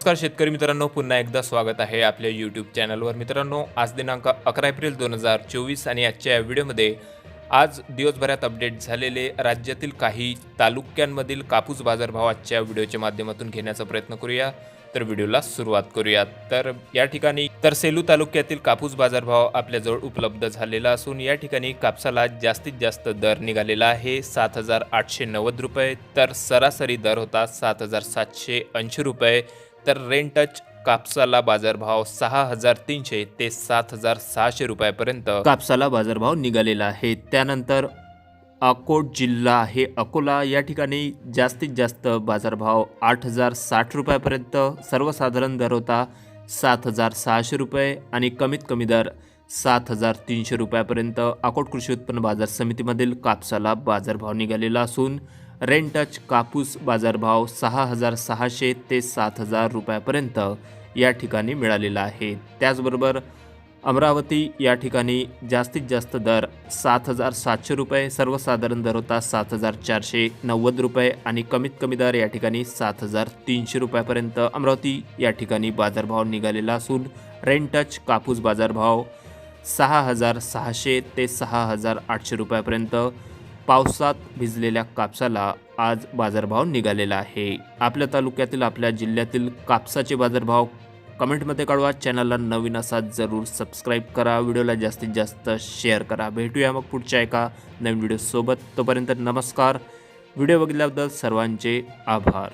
नमस्कार शेतकरी मित्रांनो पुन्हा एकदा स्वागत आहे आपल्या यूट्यूब चॅनलवर मित्रांनो आज दिनांक अकरा एप्रिल दोन हजार चोवीस आणि आजच्या या व्हिडिओमध्ये आज दिवसभरात अपडेट झालेले राज्यातील काही तालुक्यांमधील कापूस बाजारभाव आजच्या व्हिडिओच्या माध्यमातून घेण्याचा प्रयत्न करूया. तर व्हिडिओला सुरुवात करूयात. तर या ठिकाणी तर सेलू तालुक्यातील कापूस बाजारभाव आपल्याजवळ उपलब्ध झालेला असून या ठिकाणी कापसाला जास्तीत जास्त दर निघालेला आहे. सात हजार आठशे नव्वद रुपये तर सरासरी दर होता सात हजार सातशे ऐंशी रुपये. तर रेंटच कापसाला बाजारभाव सहा हजार तीनशे ते सात हजार सहाशे रुपयापर्यंत. कापसाला बाजारभाव निघालेला आहे. त्यानंतर अकोट जिल्हा आहे. अकोला या ठिकाणी जास्तीत जास्त बाजारभाव आठ हजार साठ रुपयापर्यंत. सर्वसाधारण दर होता सात हजार सहाशे रुपये आणि कमीत कमी दर सात हजार तीनशे रुपयापर्यंत. अकोट कृषी उत्पन्न बाजार समितीमधील कापसाला बाजारभाव निघालेला असून रेनटच कापूस बाजारभाव सहा हजार सहाशे ते सात हजार रुपयापर्यंत या ठिकाणी मिळालेला आहे. त्याचबरोबर अमरावती या ठिकाणी जास्तीत जास्त दर सात हजार सातशे रुपये सर्वसाधारण दर होता सात हजार चारशे नव्वद रुपये आणि कमीत कमी दर या ठिकाणी सात हजार तीनशे रुपयापर्यंत अमरावती या ठिकाणी बाजारभाव निघालेला असून रेंटच कापूस बाजारभाव सहा हजार सहाशे ते सहा हजार आठशे रुपयापर्यंत पावसात भिजलेल्या कापसाला आज बाजारभाव निघालेला आहे. आपल्या तालुक्यातील आपल्या जिल्ह्यातील कापसाचे बाजारभाव कमेंटमध्ये कळवा. चॅनलला नवीन असा जरूर सबस्क्राईब करा. व्हिडिओला जास्तीत जास्त शेअर करा. भेटूया मग पुढच्या एका नवीन व्हिडिओसोबत. तोपर्यंत नमस्कार. व्हिडिओ बघितल्याबद्दल सर्वांचे आभार.